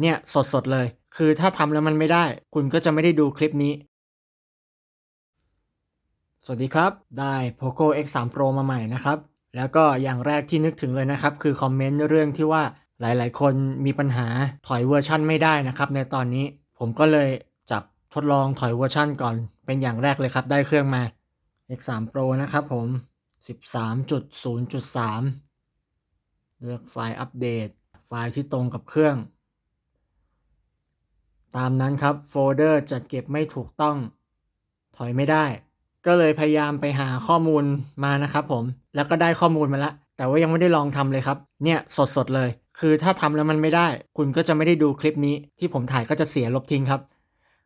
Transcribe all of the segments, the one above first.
เนี่ยสดๆเลย คือถ้าทำแล้วมันไม่ได้ คุณก็จะไม่ได้ดูคลิปนี้ สวัสดีครับ ได้ Poco X3 Pro มาใหม่นะครับ แล้วก็อย่างแรกที่นึกถึงเลยนะครับ คือคอมเมนต์เรื่องที่ว่าหลายๆ คนมีปัญหาถอยเวอร์ชันไม่ได้นะครับในตอนนี้ผมก็เลยจับทดลองถอยเวอร์ชันก่อน เป็นอย่างแรกเลยครับ ได้เครื่องมา X3 Pro นะครับผม 13.0.3 เลือกไฟล์อัปเดต ไฟล์ที่ตรงกับเครื่อง ตามนั้นครับโฟลเดอร์จัดเก็บไม่ถูกต้อง ถอยไม่ได้ ก็เลยพยายามไปหาข้อมูลมานะครับผม แล้วก็ได้ข้อมูลมาล้วแต่ว่ายังไม่ได้ลองทำเลยครับ เนี่ยสดๆเลย คือถ้าทำแล้วมันไม่ได้ คุณก็จะไม่ได้ดูคลิปนี้ ที่ผมถ่ายก็จะเสียลบทิ้งครับ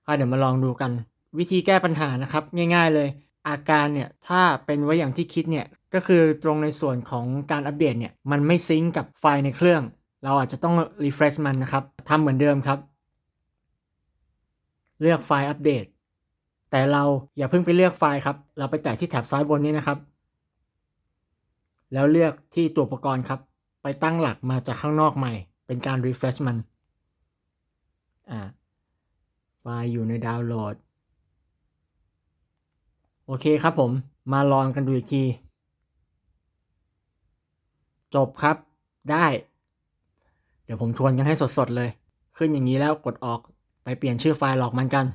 ก็เดี๋ยวมาลองดูกัน วิธีแก้ปัญหานะครับง่าย ๆ เลย อาการเนี่ยถ้าเป็นไว้อย่างที่คิดเนี่ยก็คือตรงในส่วนของการอัปเดตเนี่ยมันไม่ซิงก์กับไฟล์ในเครื่อง เราอาจจะต้อง refresh มันนะครับทำเหมือนเดิมครับ เลือกไฟล์อัปเดต แต่เราอย่าเพิ่งไปเลือกไฟล์ครับ เราไปแตะที่แถบซ้ายบนนี้นะครับ แล้วเลือกที่ตัวอุปกรณ์ครับ ไปตั้งหลักมาจากข้างนอกใหม่ เป็นการ refresh มัน อ่า ไฟล์อยู่ในดาวน์โหลด โอเคครับผม มาลองกันดูอีกที จบครับ ได้ เดี๋ยวผมทวนกันให้สดๆเลย ขึ้นอย่างนี้แล้วกดออก ไปเปลี่ยนชื่อไฟล์หลอกมันกัน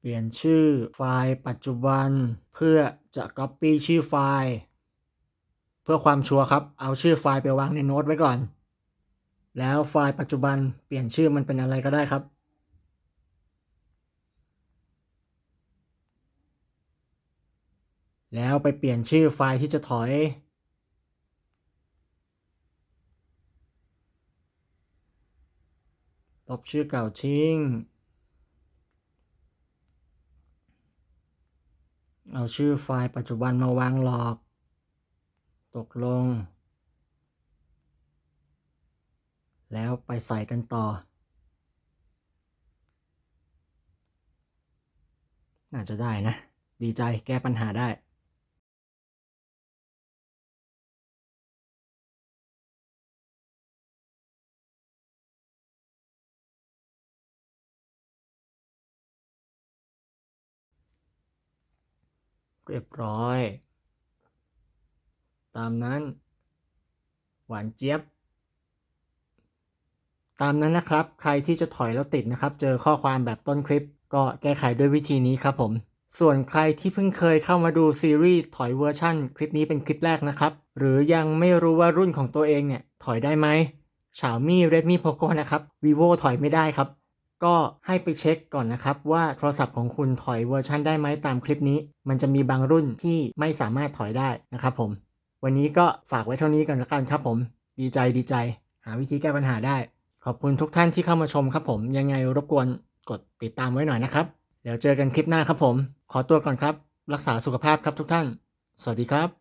เปลี่ยนชื่อไฟล์ปัจจุบัน เพื่อจะ Copy ชื่อไฟล์ เพื่อความชัวร์ครับ เอาชื่อไฟล์ไปวางในโน้ตไว้ก่อน แล้วไฟล์ปัจจุบันเปลี่ยนชื่อมันเป็นอะไรก็ได้ครับแล้วไปเปลี่ยนชื่อไฟล์ที่จะถอย ลบชื่อเก่าทิ้ง เอาชื่อไฟล์ปัจจุบันมาวางหลอก ตกลง แล้วไปใส่กันต่อ น่าจะได้นะ ดีใจแก้ปัญหาได้ เรียบร้อย ตามนั้น หวานเจี๊ยบ ตามนั้นนะครับ ใครที่จะถอยแล้วติดนะครับ เจอข้อความแบบต้นคลิป ก็แก้ไขด้วยวิธีนี้ครับผม ส่วนใครที่เพิ่งเคยเข้ามาดูซีรีส์ถอยเวอร์ชั่น คลิปนี้เป็นคลิปแรกนะครับ หรือยังไม่รู้ว่ารุ่นของตัวเองเนี่ย ถอยได้ไหม Xiaomi Redmi Poco นะครับ vivo ถอยไม่ได้ครับ ก็ให้ไปเช็คก่อนนะครับ ว่าโทรศัพท์ของคุณถอยเวอร์ชันได้ไหมตามคลิปนี้ มันจะมีบางรุ่นที่ไม่สามารถถอยได้นะครับผม วันนี้ก็ฝากไว้เท่านี้กันละกันครับผม ดีใจดีใจ หาวิธีแก้ปัญหาได้ ขอบคุณทุกท่านที่เข้ามาชมครับผม ยังไงรบกวนกดติดตามไว้หน่อยนะครับ เดี๋ยวเจอกันคลิปหน้าครับผม ขอตัวก่อนครับ รักษาสุขภาพครับทุกท่าน สวัสดีครับ